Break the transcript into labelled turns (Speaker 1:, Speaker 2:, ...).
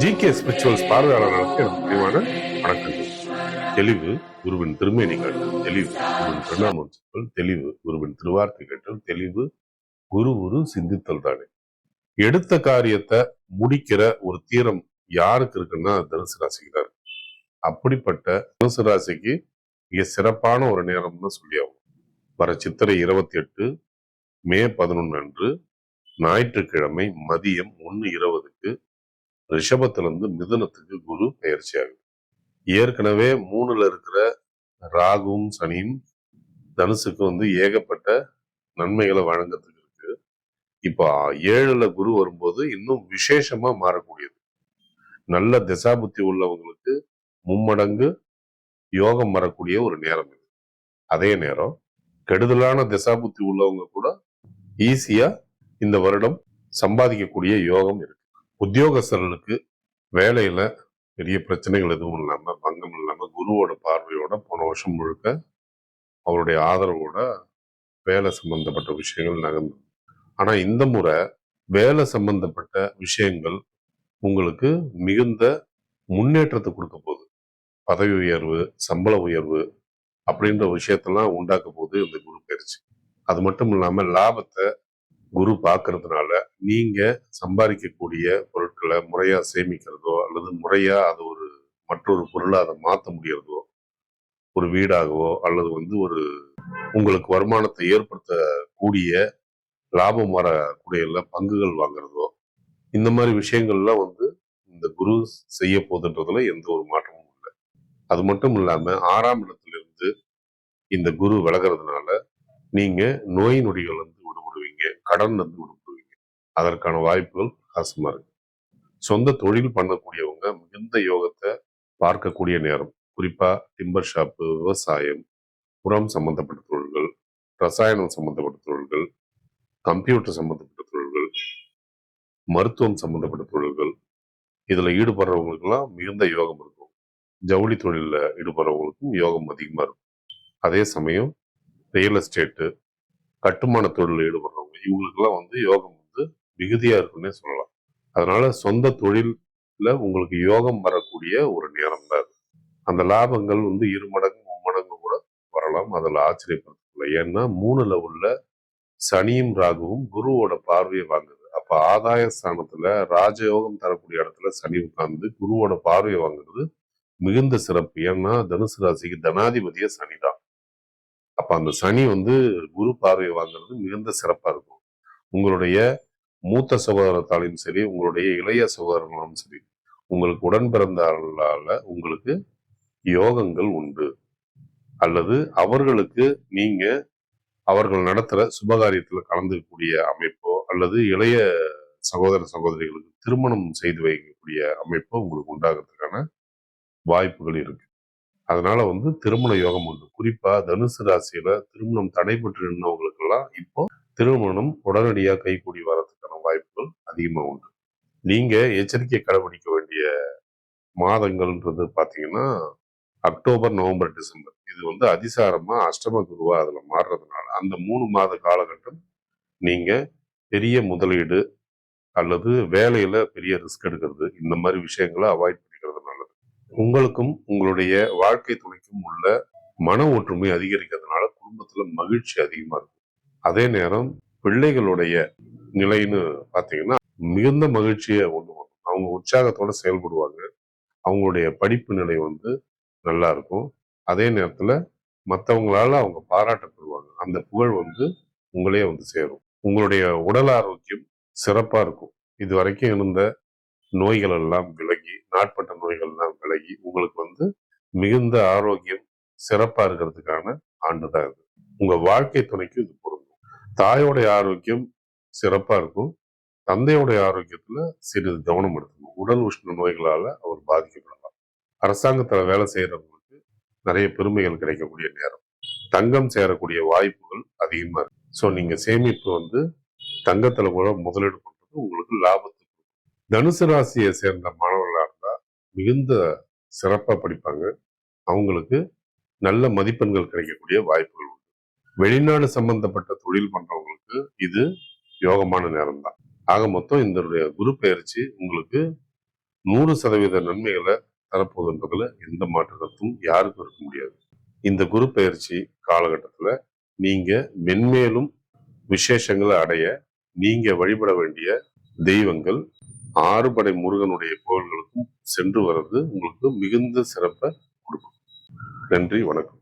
Speaker 1: GK spirituals பார்வையாளர்களுக்கு எனக்கு முடிவான வணக்கங்கள். தெளிவு குருவின் திருமேனி காட்டல் தெளிவு குருவின் திருநாமம் சொல் தெளிவு குருவின் திருவார்த்தை கேட்டல் தெளிவு குரு குரு சிந்தித்தல் தானே. எடுத்த காரியத்தை முடிக்கிற ஒரு தீரம் யாருக்கு இருக்குன்னா தனுசு ராசிக்கு தான் அப்படிப்பட்ட தனுசு ராசிக்கு மிக சிறப்பான ஒரு நேரம்னு சொல்லி ஆகும் வர சித்திரை இருபத்தி எட்டு மே பதினொன்று அன்று ஞாயிற்றுக்கிழமை மதியம் ஒன்று இருபதுக்கு ரிஷபத்திலிருந்து மிதுனத்துக்கு குரு பயிற்சி ஆகுது. ஏற்கனவே மூணுல இருக்கிற ராகுவும் சனியும் தனுசுக்கு வந்து ஏகப்பட்ட நன்மைகளை வழங்கத்துக்கு இருக்கு. இப்போ ஏழுல குரு வரும்போது இன்னும் விசேஷமா மாறக்கூடியது. நல்ல திசாபுத்தி உள்ளவங்களுக்கு மும்மடங்கு யோகம் வரக்கூடிய ஒரு நேரம் இது. அதே நேரம் கெடுதலான திசாபுத்தி உள்ளவங்க கூட ஈஸியா இந்த வருடம் சம்பாதிக்கக்கூடிய யோகம் இருக்கு. உத்தியோகஸ்தர்களுக்கு வேலையில பெரிய பிரச்சனைகள் எதுவும் இல்லாம பங்கம் இல்லாம குருவோட பார்வையோட போன வருஷம் முழுக்க அவருடைய ஆதரவோட வேலை சம்பந்தப்பட்ட விஷயங்கள் நகர்ந்து ஆனா இந்த முறை வேலை சம்பந்தப்பட்ட விஷயங்கள் உங்களுக்கு மிகுந்த முன்னேற்றத்தை கொடுக்க போகுது. பதவி உயர்வு சம்பள உயர்வு அப்படின்ற விஷயத்தெல்லாம் உண்டாக்க போகுது இந்த குரு பயிற்சி. அது மட்டும் இல்லாமல் லாபத்தை குரு பார்க்கறதுனால நீங்க சம்பாதிக்கக்கூடிய பொருட்களை முறையா சேமிக்கிறதோ அல்லது முறையா அது ஒரு மற்றொரு பொருளை அதை மாற்ற முடியறதோ ஒரு வீடாகவோ அல்லது வந்து ஒரு உங்களுக்கு வருமானத்தை ஏற்படுத்தக்கூடிய லாபம் வரக்கூடிய பங்குகள் வாங்குறதோ இந்த மாதிரி விஷயங்கள்லாம் வந்து இந்த குரு செய்ய போதுன்றதுல எந்த ஒரு மாற்றமும் இல்லை. அது மட்டும் இல்லாம ஆறாம் இடத்திலிருந்து இந்த குரு விலகிறதுனால நீங்க நோய் நொடிகள் வந்து விடுபடுவீங்க கடன் வந்து விடுபடுவீங்க அதற்கான வாய்ப்புகள் காசமா இருக்கு. சொந்த தொழில் பண்ணக்கூடியவங்க மிகுந்த யோகத்தை பார்க்கக்கூடிய நேரம். குறிப்பா டிம்பர் ஷாப்பு விவசாயம் உரம் சம்பந்தப்பட்ட தொழில்கள் ரசாயனம் சம்பந்தப்பட்ட தொழில்கள் கம்ப்யூட்டர் சம்பந்தப்பட்ட தொழில்கள் மருத்துவம் சம்பந்தப்பட்ட தொழில்கள். இதுல ஈடுபடுறவங்களுக்கெல்லாம் மிகுந்த யோகம் இருக்கும். ஜவுளி தொழிலில் ஈடுபடுறவங்களுக்கும் யோகம் அதிகமா இருக்கும். அதே சமயம் ரியல் எஸ்டேட்டு கட்டுமான தொழிலில் ஈடுபடுறவங்க இவங்களுக்கெல்லாம் வந்து யோகம் வந்து மிகுதியாக இருக்குன்னே சொல்லலாம். அதனால சொந்த தொழிலில் உங்களுக்கு யோகம் வரக்கூடிய ஒரு நேரம் தான் அந்த லாபங்கள் வந்து இரு மடங்கு மும்மடங்கு கூட வரலாம். அதில் ஆச்சரியப்படுத்தல ஏன்னா மூணுல உள்ள சனியும் ராகுவும் குருவோட பார்வையை வாங்குது. அப்போ ஆதாய ஸ்தானத்தில் ராஜயோகம் தரக்கூடிய இடத்துல சனி உட்கார்ந்து குருவோட பார்வையை வாங்குறது மிகுந்த சிறப்பு. ஏன்னா தனுசு ராசிக்கு தனாதிபதியே சனி தான் அப்போ அந்த சனி வந்து குரு பார்வையை வாங்குறது மிகுந்த சிறப்பா இருக்கும். உங்களுடைய மூத்த சகோதரத்தாலையும் சரி உங்களுடைய இளைய சகோதரர்களும் சரி உங்களுக்கு உடன் பிறந்தாளால் உங்களுக்கு யோகங்கள் உண்டு. அல்லது அவர்களுக்கு நீங்க அவர்கள் நடத்துற சுபகாரியத்துல கலந்துக்கக்கூடிய அமைப்போ அல்லது இளைய சகோதர சகோதரிகளுக்கு திருமணம் செய்து வைக்கக்கூடிய அமைப்போ உங்களுக்கு உண்டாகிறதுக்கான வாய்ப்புகள் இருக்கு. அதனால வந்து திருமண யோகம் உண்டு. குறிப்பா தனுசு ராசியில திருமணம் தடைபட்டு நின்றவங்களுக்கெல்லாம் இப்போ திருமணம் உடனடியா கைகூடி வர்றதுக்கான வாய்ப்புகள் அதிகமா உண்டு. நீங்க எச்சரிக்கை கடைபிடிக்க வேண்டிய மாதங்கள்ன்றது பாத்தீங்கன்னா அக்டோபர் நவம்பர் டிசம்பர். இது வந்து அதிசாரமா அஷ்டம குருவா அதுல மாறுறதுனால அந்த மூணு மாத காலகட்டம் நீங்க பெரிய முதலீடு அல்லது வேலையில பெரிய ரிஸ்க் எடுக்கிறது இந்த மாதிரி விஷயங்களை அவாய்ட் உங்களுக்கும் உங்களுடைய வாழ்க்கை துணைக்கும் உள்ள மன ஒற்றுமை அதிகரிக்கிறதுனால குடும்பத்துல மகிழ்ச்சி அதிகமா இருக்கும். அதே நேரம் பிள்ளைகளுடைய நிலைன்னு பாத்தீங்கன்னா மிகுந்த மகிழ்ச்சியை ஒன்று பண்ணும் அவங்க உற்சாகத்தோட செயல்படுவாங்க. அவங்களுடைய படிப்பு நிலை வந்து நல்லா இருக்கும். அதே நேரத்துல மற்றவங்களால அவங்க பாராட்டப்படுவாங்க அந்த புகழ் வந்து உங்களே வந்து சேரும். உங்களுடைய உடல் ஆரோக்கியம் சிறப்பா இருக்கும். இது வரைக்கும் இருந்த நோய்கள் எல்லாம் விலகி நாட்பட்ட நோய்கள் எல்லாம் விலகி உங்களுக்கு வந்து மிகுந்த ஆரோக்கியம் சிறப்பா இருக்கிறதுக்கான ஆண்டு தான் இது. உங்க வாழ்க்கை துணைக்கு இது பொருந்தும். தாயோடைய ஆரோக்கியம் சிறப்பா இருக்கும். தந்தையோடைய ஆரோக்கியத்துல சிறிது கவனம் எடுத்துக்கணும். உடல் உஷ்ண நோய்களால அவர் பாதிக்கப்படலாம். அரசாங்கத்துல வேலை செய்யறவங்களுக்கு நிறைய பெருமைகள் கிடைக்கக்கூடிய நேரம். தங்கம் சேரக்கூடிய வாய்ப்புகள் அதிகமா இருக்கு. ஸோ நீங்க சேமிப்பு வந்து தங்கத்துல கூட முதலீடு பண்றது உங்களுக்கு லாபத்தை தனுசு ராசியை சேர்ந்த மாணவர்களா இருந்தால் மிகுந்த சிறப்பா படிப்பாங்க. அவங்களுக்கு நல்ல மதிப்பெண்கள் கிடைக்கக்கூடிய வாய்ப்புகள் உண்டு. வெளிநாடு சம்பந்தப்பட்ட தொழில் பண்றவங்களுக்கு இது யோகமான நேரம் தான் ஆக மொத்தம் இந்த குரு பயிற்சி உங்களுக்கு நூறு சதவீத நன்மைகளை தரப்போகுது என்பதில் எந்த மாற்றத்தும் யாருக்கும் இருக்க முடியாது. இந்த குரு பயிற்சி காலகட்டத்துல நீங்க மென்மேலும் விசேஷங்களை அடைய நீங்க வழிபட வேண்டிய தெய்வங்கள் ஆறுபடை முருகனுடைய கோவில்களுக்கும் சென்று வர்றது உங்களுக்கு மிகுந்த சிறப்பை கொடுக்கும். நன்றி வணக்கம்.